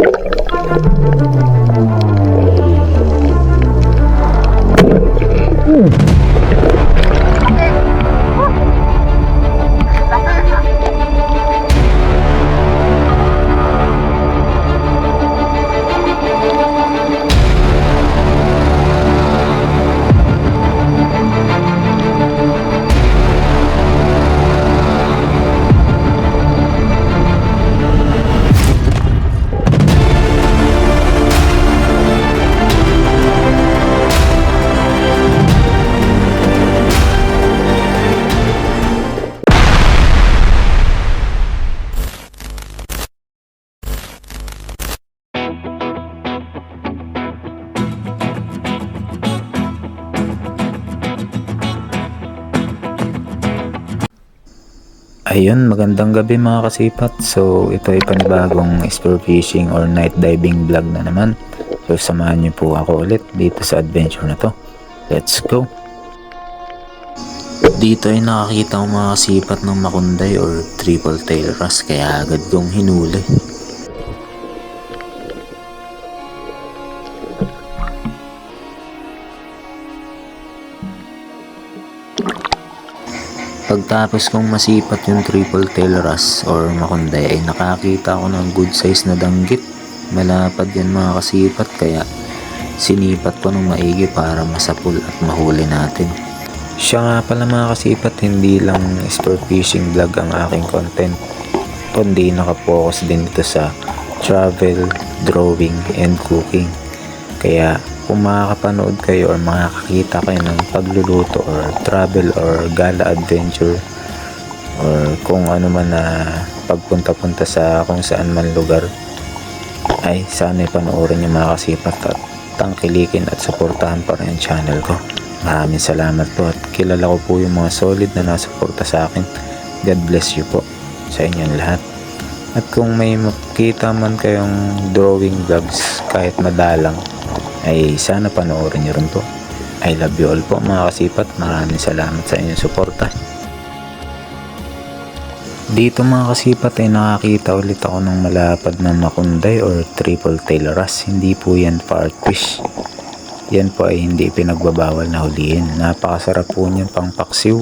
you. Ayun, magandang gabi mga kasipat. So, ito ay panibagong spear fishing or night diving vlog na naman. So, samahan niyo po ako ulit dito sa adventure na to. Let's go! Dito ay nakakita ko mga kasipat ng makunday or triple tail wrasse kaya agad kong hinuli. Pagtapos kong masipat yung triple tail wrasse or makunday ay nakakita ako ng good size na danggit. Malapad yan mga kasipat kaya sinipat ko ng maigi para masapul at mahuli natin. Siya nga pala mga kasipat hindi lang sport fishing vlog ang aking content kundi nakapokus din ito sa travel, drawing, and cooking. Kaya kung makakapanood kayo or makakakita kayo ng pagluluto or travel or gala adventure or kung ano man na pagpunta-punta sa kung saan man lugar ay sana panoorin niyo mga kasipat at tangkilikin at suportahan pa rin ang channel ko. Maraming salamat po at kilala ko po yung mga solid na nasuporta sa akin. God bless you po sa inyong lahat. At kung may makita man kayong drawing vlogs kahit madalang ay sana panoorin niyo rin po. I love you all po mga kasipat. Maraming salamat sa inyong suporta. Dito mga kasipat ay nakakita ulit ako ng malapad na makunday or triple tail wrasse. Hindi po yan part fish. Yan po ay hindi pinagbabawal na huliin. Napakasarap po niyan pang paksiw.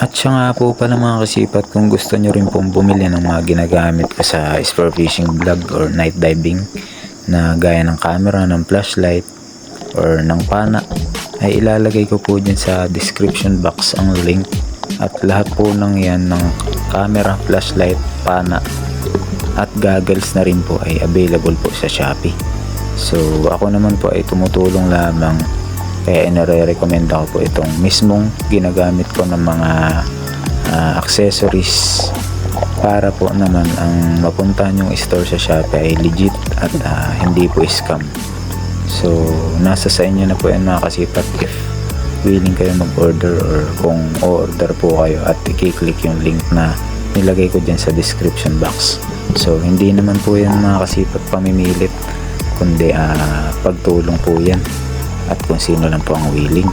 At siya nga po pala mga kasipat kung gusto nyo rin pong bumili ng mga ginagamit ko sa sport fishing vlog or night diving na gaya ng camera, ng flashlight or ng pana ay ilalagay ko po dyan sa description box ang link at lahat po ng yan ng camera, flashlight, pana at goggles na rin po ay available po sa Shopee. So ako naman po ay tumutulong lamang kaya inare-recommend ako po itong mismong ginagamit ko ng mga ah, accessories para po naman ang mapuntahan yung store sa Shopee ay legit at ah, hindi po scam. So, nasa sa inyo na po yan mga kasipat if willing kayo mag-order or kung o-order po kayo at i-click yung link na nilagay ko dyan sa description box. So, hindi naman po yan mga kasipat pamimilit kundi ah, pagtulong po yan at kung sino lang po ang willing.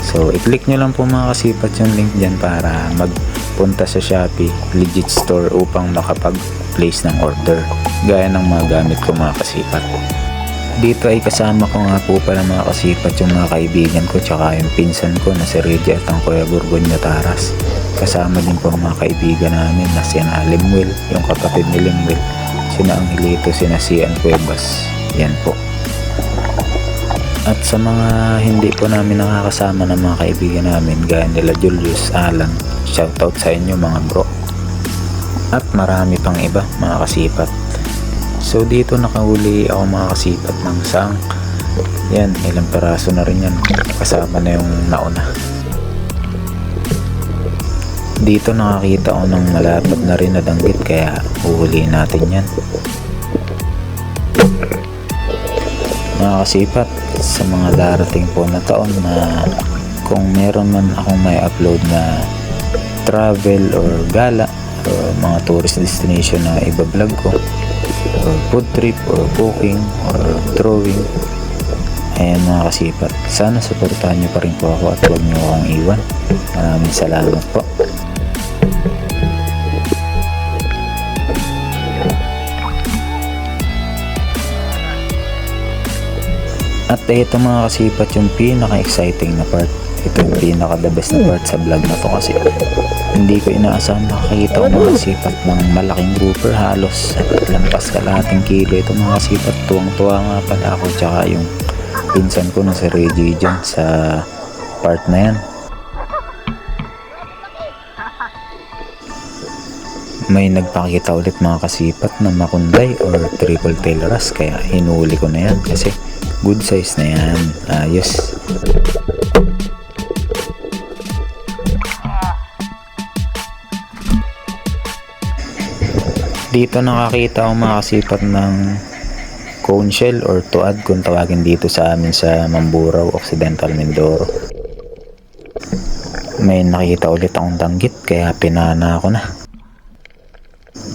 So, i-click nyo lang po mga kasipat yung link dyan para magpunta sa Shopee legit store upang makapag-place ng order gaya ng mga gamit ko mga kasipat. Dito ay kasama ko nga po pala mga kasipat yung mga kaibigan ko tsaka yung pinsan ko na si Reggie at ang Kuya Burgonyo Taras. Kasama din po mga kaibigan namin na sina Limwil, yung kapatid ni Limwil, sina Angelito, sina Sian Cuevas. Yan po. At sa mga hindi po namin nakakasama ng mga kaibigan namin gaya nila Julius, Alan, shoutout sa inyo mga bro. At marami pang iba mga kasipat. So dito nakahuli ako mga kasipat ng sang. Yan, ilang peraso na rin yan. Kasama na yung nauna. Dito nakakita ako ng malapad na rin na danggit kaya huhuliin natin yan. Mga kasipat, sa mga darating po na taon na kung meron man akong may upload na travel or gala or mga tourist destination na iba-vlog ko or food trip or cooking or drawing ayan mga kasipat. Sana suportahan nyo pa rin po ako at huwag nyo akong iwan. Maraming salamat po At ito mga kasipat yung pinaka-exciting na part. Ito yung pinaka-the best na part sa vlog na to kasi hindi ko inaasam makakita ko mga kasipat ng malaking grouper halos lampas kalahating kilo. Ito mga kasipat tuwang-tuwa nga pala ako tsaka yung pinsan ko na si Reggie dyan sa part na yan. May nagpakita ulit mga kasipat na makunday or triple tail ras kaya hinuli ko na yan kasi good size na yan. Ayos. Dito nakakita ako mga kasipat ng cone shell or tuad kung tawagin dito sa amin sa Mamburao, Occidental Mindoro. May nakita ulit akong danggit kaya pinana ako na.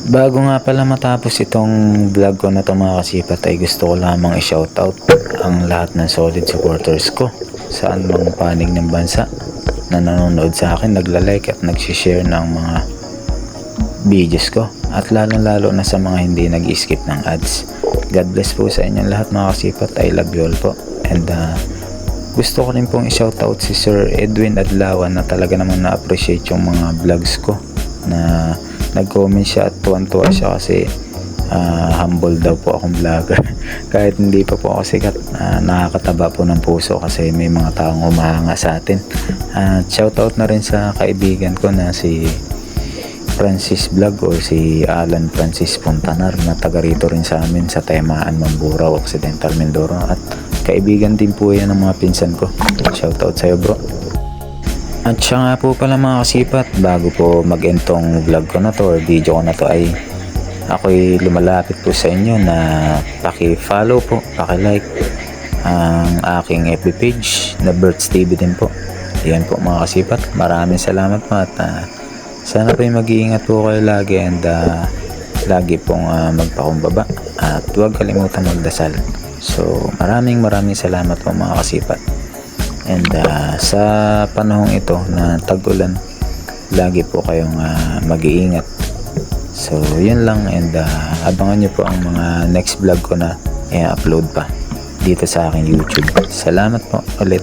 Bago nga pala matapos itong vlog ko na to mga kasipat ay gusto ko lamang i-shoutout ang lahat ng solid supporters ko saan mang panig ng bansa na nanonood sa akin, nagla-like at nagsishare ng mga videos ko at lalong lalo na sa mga hindi nag-skip ng ads. God bless po sa inyong lahat mga kasipat. I love you all po. And uh, gusto ko rin pong i-shoutout si Sir Edwin Adlawan na talaga namang na-appreciate yung mga vlogs ko na nag-comment siya at tuwan-tuwa siya kasi ah, humble daw po akong vlogger. Kahit hindi pa po ako sikat ah, nakakataba po ng puso kasi may mga taong umahanga sa atin. At shoutout na rin sa kaibigan ko na si Francis Vlog or si Alan Francis Puntanar na taga rito rin sa amin sa Temaan, Mamburao, Occidental Mindoro. At kaibigan din po yan ng mga pinsan ko. Shoutout sa'yo bro at siya nga po pala mga kasipat, bago po mag-end tong vlog ko na to or video ko na to ay ako'y lumalapit po sa inyo na paki-follow po, paki-like ang aking FB page na Birds TV din po. Ayan po mga kasipat, maraming salamat po at ah, sana po mag-iingat po kayo lagi and ah, lagi pong ah, magpakumbaba at huwag kalimutan magdasal. So maraming maraming salamat po mga kasipat. And uh, sa panahong ito na tag-ulan, lagi po kayong uh, mag-iingat. So, yun lang and uh, abangan nyo po ang mga next vlog ko na i-upload pa dito sa aking YouTube. Salamat po ulit.